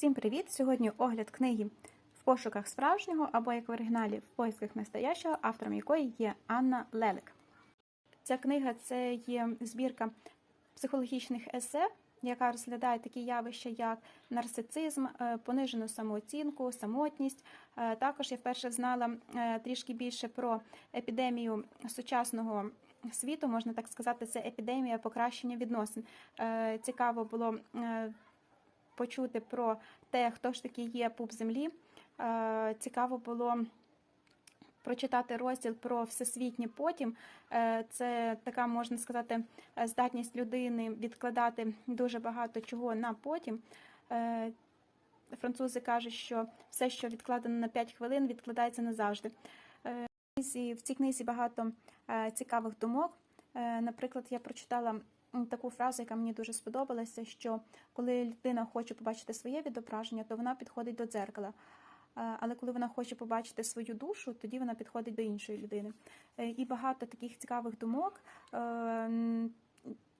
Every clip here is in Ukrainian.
Всім привіт! Сьогодні огляд книги в пошуках справжнього або як в оригіналі в поисках настоящого, автором якої є Анна Лелик. Ця книга це є збірка психологічних есе, яка розглядає такі явища, як нарцисизм, е, понижену самооцінку, самотність. Е, Також я вперше знала е, трішки більше про епідемію сучасного світу, можна так сказати, це епідемія покращення відносин. Цікаво було почути про те, хто ж таки є пуп землі. Е, Цікаво було прочитати розділ про всесвітнє потім. Е, Це така, можна сказати, здатність людини відкладати дуже багато чого на потім. Е, Французи кажуть, що все, що відкладено на 5 хвилин, відкладається назавжди. В цій книзі багато цікавих думок. Наприклад, я прочитала таку фразу, яка мені дуже сподобалася, що коли людина хоче побачити своє відображення, то вона підходить до дзеркала. Е, Але коли вона хоче побачити свою душу, тоді вона підходить до іншої людини. Е, І багато таких цікавих думок, е,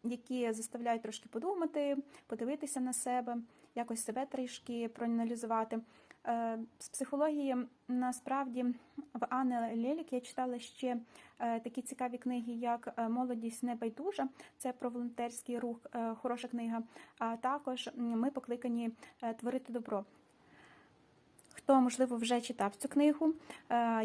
які заставляють трошки подумати, подивитися на себе, якось себе трішки проаналізувати. Е, З психології насправді в Анни Лелік я читала ще е, такі цікаві книги, як е, Молодість небайдужа. Це про волонтерський рух, хороша книга. А також ми покликані творити добро. Хто, можливо, вже читав цю книгу,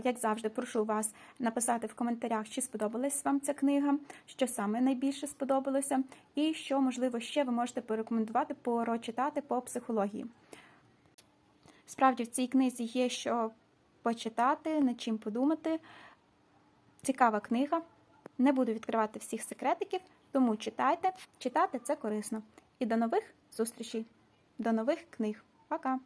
як завжди, прошу вас написати в коментарях, чи сподобалась вам ця книга, що саме найбільше сподобалося, і що, можливо, ще ви можете порекомендувати прочитати по психології. Справді, в цій книзі є що почитати, над чим подумати. Цікава книга. Не буду відкривати всіх секретиків, тому читайте. Читати це корисно. І до нових зустрічей, до нових книг. Пока!